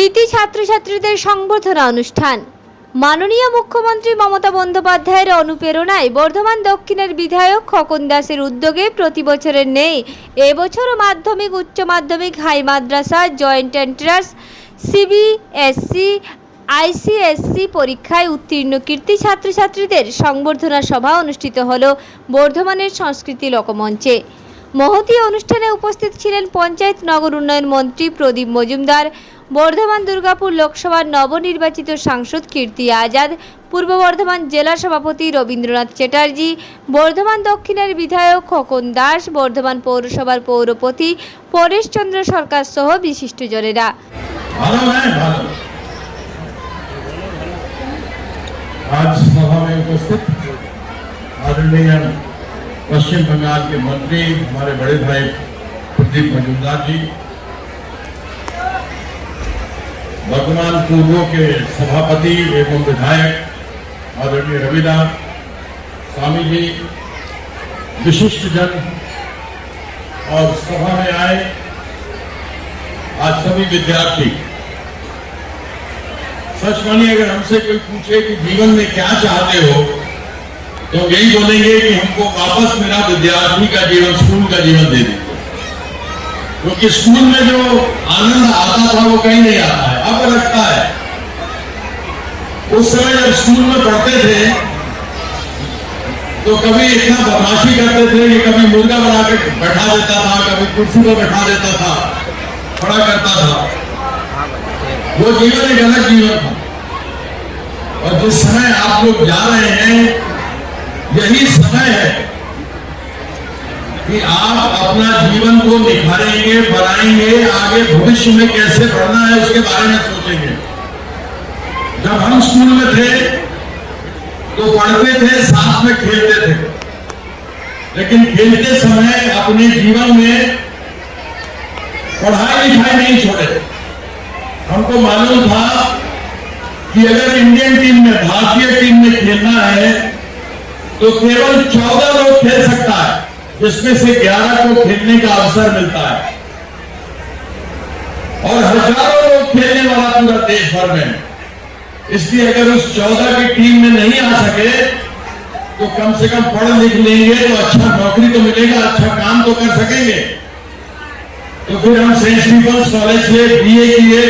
কৃতি ছাত্রছাত্রীদের সংবর্ধনা অনুষ্ঠান। মাননীয় মুখ্যমন্ত্রী মমতা বন্দ্যোপাধ্যায়ের অনুপ্রেরণায় বর্ধমান দক্ষিণের বিধায়ক খোকন দাসের উদ্যোগে প্রতি বছরের নেই, এবছরও মাধ্যমিক, উচ্চ মাধ্যমিক, হাই মাদ্রাসা, জয়েন্ট এন্ট্রান্স সিবিএসসি আইসিএসসি পরীক্ষায় উত্তীর্ণ কীর্তি ছাত্রছাত্রীদের সংবর্ধনা সভা অনুষ্ঠিত হল বর্ধমানের সংস্কৃতি লোকমঞ্চে। মহতী অনুষ্ঠানে উপস্থিত ছিলেন পঞ্চায়েত নগর উন্নয়ন মন্ত্রী প্রদীপ মজুমদার, বর্ধমান দুর্গাপুর লোকসভার নবনির্বাচিত সাংসদ কীর্তি আজাদ, পূর্ব বর্ধমান জেলা সভাপতি রবীন্দ্রনাথ চ্যাটার্জি, বর্ধমান দক্ষিণের বিধায়ক খোকন দাস, বর্ধমান পৌরসভার পৌরপতি পরেশচন্দ্র সরকার সহ বিশিষ্টজনেরা। ভালো है ভালো। पश्चिम बंगाल के मंत्री हमारे बड़े भाई प्रदीप मजूमदार जी, वर्तमान पूर्वों के सभापति एवं विधायक आदरणीय रविदास स्वामी जी, विशिष्ट जन और सभा में आए आज सभी विद्यार्थी। सच मानिए, अगर हमसे कोई पूछे कि जीवन में क्या चाहते हो तो यही बोलेंगे कि हमको वापस मेरा विद्यार्थी का जीवन, स्कूल का जीवन दे दीजिए। क्योंकि स्कूल में जो आनंद आता था, वो कहीं नहीं आता है, अब लगता है। उस समय जब स्कूल में पढ़ते थे तो कभी इतना बदमाशी करते थे कि कभी मुर्गा बना के बैठा देता था, कभी कुर्सी पर बैठा देता था, खड़ा करता था। वो जीवन एक अलग जीवन था। और जिस समय आप लोग जा रहे हैं यही समय है कि आप अपना जीवन को निखारेंगे, बनाएँगे, आगे भविष्य में कैसे बढ़ना है उसके बारे में सोचेंगे। जब हम स्कूल में थे तो पढ़ते थे, साथ में खेलते थे। लेकिन खेलते समय अपने जीवन में पढ़ाई लिखाई नहीं छोड़े। हमको मालूम था कि अगर इंडियन टीम में, भारतीय टीम में खेलना है तो केवल चौदह लोग खेल सकता है, जिसमें से ग्यारह को खेलने का अवसर मिलता है। और हज़ारों लोग खेलने वाला पूरा देश भर में। इसलिए अगर उस चौदह की टीम में नहीं आ सके तो कम से कम पढ़ लिख लेंगे तो अच्छा नौकरी तो मिलेगा अच्छा काम तो कर सकेंगे। तो फिर हम सेंट स्टीफन्स कॉलेज से बी ए किए।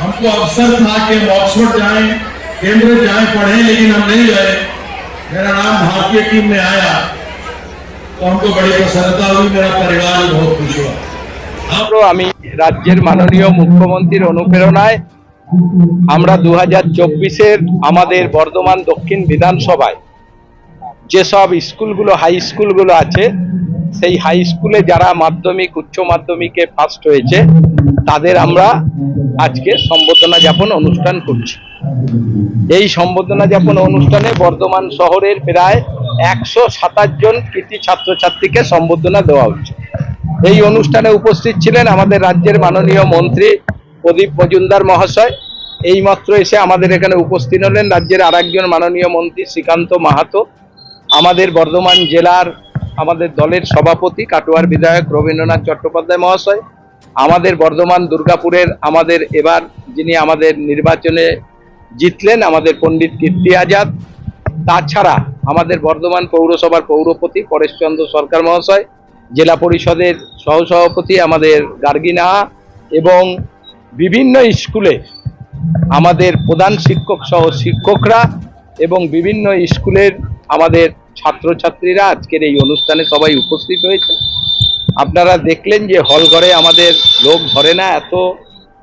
हमको अवसर था कि हम ऑक्सफोर्ड जाएँ कैम्ब्रिज जाएँ, पढ़ें, लेकिन हम नहीं गए। मेरा नाम भारतीय टीम में आया तो हमको बड़ी प्रसन्नता हुई मेरा परिवार भी बहुत खुश हुआ আমরা আমি রাজ্যের মাননীয় মুখ্যমন্ত্রীর অনুপ্রেরণায় আমরা দু হাজার চব্বিশের আমাদের বর্ধমান দক্ষিণ বিধানসভায় যেসব স্কুলগুলো হাই স্কুলগুলো আছে সেই হাই স্কুলে যারা মাধ্যমিক উচ্চ মাধ্যমিকে ফার্স্ট হয়েছে তাদের আমরা আজকে সম্বর্ধনা যাপন অনুষ্ঠান করছি। এই সম্বর্ধনা যাপন অনুষ্ঠানে বর্ধমান শহরের প্রায় একশো সাতাশ জন কৃতি ছাত্রছাত্রীকে সম্বর্ধনা দেওয়া হচ্ছে। এই অনুষ্ঠানে উপস্থিত ছিলেন আমাদের রাজ্যের মাননীয় মন্ত্রী প্রদীপ মজুমদার মহাশয়। এইমাত্র এসে আমাদের এখানে উপস্থিত হলেন রাজ্যের আরেকজন মাননীয় মন্ত্রী শ্রীকান্ত মাহাতো। আমাদের বর্ধমান জেলার আমাদের দলের সভাপতি কাটোয়ার বিধায়ক রবীন্দ্রনাথ চট্টোপাধ্যায় মহাশয়। আমাদের বর্ধমান, দুর্গাপুরের আমাদের এবার যিনি আমাদের নির্বাচনে জিতলেন, আমাদের পণ্ডিত কীর্তি আজাদ, তাছাড়া আমাদের বর্ধমান পৌরসভার পৌরপতি পরেশচন্দ্র সরকার মহাশয়, জেলা পরিষদের সহসভাপতি আমাদের গার্গিনা এবং বিভিন্ন স্কুলে আমাদের প্রধান শিক্ষক সহ শিক্ষকরা এবং বিভিন্ন স্কুলের আমাদের ছাত্রছাত্রীরা আজকের এই অনুষ্ঠানে সবাই উপস্থিত হয়েছে আপনারা দেখলেন যে হল ঘরে আমাদের লোক ধরে না, এত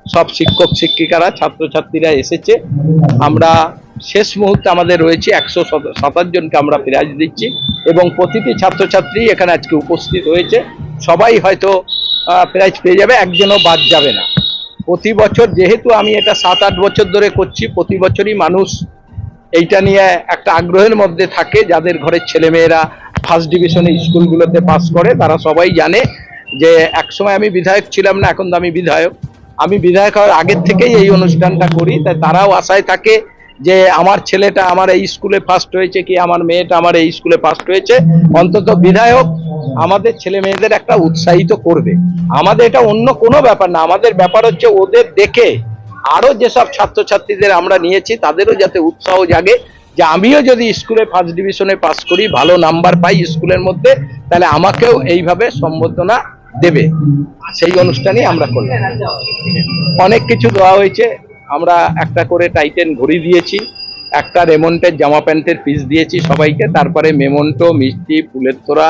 সব শিক্ষক শিক্ষিকারা, ছাত্রছাত্রীরা এসেছে। আমরা শেষ মুহূর্তে আমাদের রয়েছে একশো সাতাশ জনকে আমরা প্রাইজ দিচ্ছি এবং প্রতিটি ছাত্রছাত্রী এখানে আজকে উপস্থিত হয়েছে। সবাই হয়তো প্রাইজ পেয়ে যাবে, একজনও বাদ যাবে না। প্রতি বছর যেহেতু আমি এটা সাত আট বছর ধরে করছি, প্রতি বছরই মানুষ এইটা নিয়ে একটা আগ্রহের মধ্যে থাকে, যাদের ঘরের ছেলেমেয়েরা ফার্স্ট ডিভিশনে স্কুলগুলোতে পাস করে, তারা সবাই জানে যে একসময় আমি বিধায়ক ছিলাম না, এখন তো আমি বিধায়ক। আমি বিধায়ক হওয়ার আগের থেকেই এই অনুষ্ঠানটা করি তাই তারাও আশায় থাকে যে আমার ছেলেটা আমার এই স্কুলে ফার্স্ট হয়েছে কি আমার মেয়েটা আমার এই স্কুলে ফার্স্ট হয়েছে। অন্তত বিধায়ক আমাদের ছেলে মেয়েদের একটা উৎসাহিত করবে। আমাদের এটা অন্য কোনো ব্যাপার না, আমাদের ব্যাপার হচ্ছে ওদের দেখে আরও যেসব ছাত্রছাত্রীদের আমরা নিয়েছি, তাদেরও যাতে উৎসাহ জাগে। যে আমিও যদি স্কুলে ফার্স্ট ডিভিশনে পাস করি, ভালো নাম্বার পাই স্কুলের মধ্যে, তাহলে আমাকেও এইভাবে সম্বর্ধনা দেবে। সেই অনুষ্ঠানই আমরা করলাম। অনেক কিছু দেওয়া হয়েছে। আমরা একটা করে টাইটেন ঘড়ি দিয়েছি, একটা রেমন্টের জামা প্যান্টের পিস দিয়েছি সবাইকে, তারপরে মেমন্টো, মিষ্টি, ফুলের তোড়া,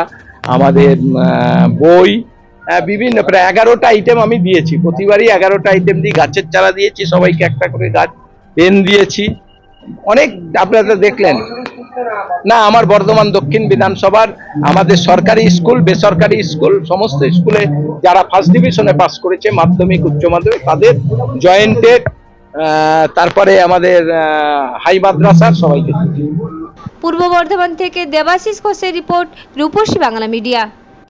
আমাদের বই বিভিন্ন, প্রায় এগারোটা আইটেম আমি দিয়েছি। প্রতিবারই এগারোটা আইটেম দিই গাছের চারা দিয়েছি, সবাইকে একটা করে গাছ পেন দিয়েছি। অনেক আপনারা দেখলেন না, আমার বর্ধমান দক্ষিণ বিধানসভার আমাদের সরকারি স্কুল, বেসরকারি স্কুল, সমস্ত স্কুলে যারা ফার্স্ট ডিভিশনে পাস করেছে, মাধ্যমিক, উচ্চ মাধ্যমিক, তাদের জয়েন্টেড তারপরে আমাদের হাই মাদ্রাসার সবাইকে। পূর্ব বর্ধমান থেকে দেবাশিস ঘোষের রিপোর্ট, রূপসী বাংলা মিডিয়া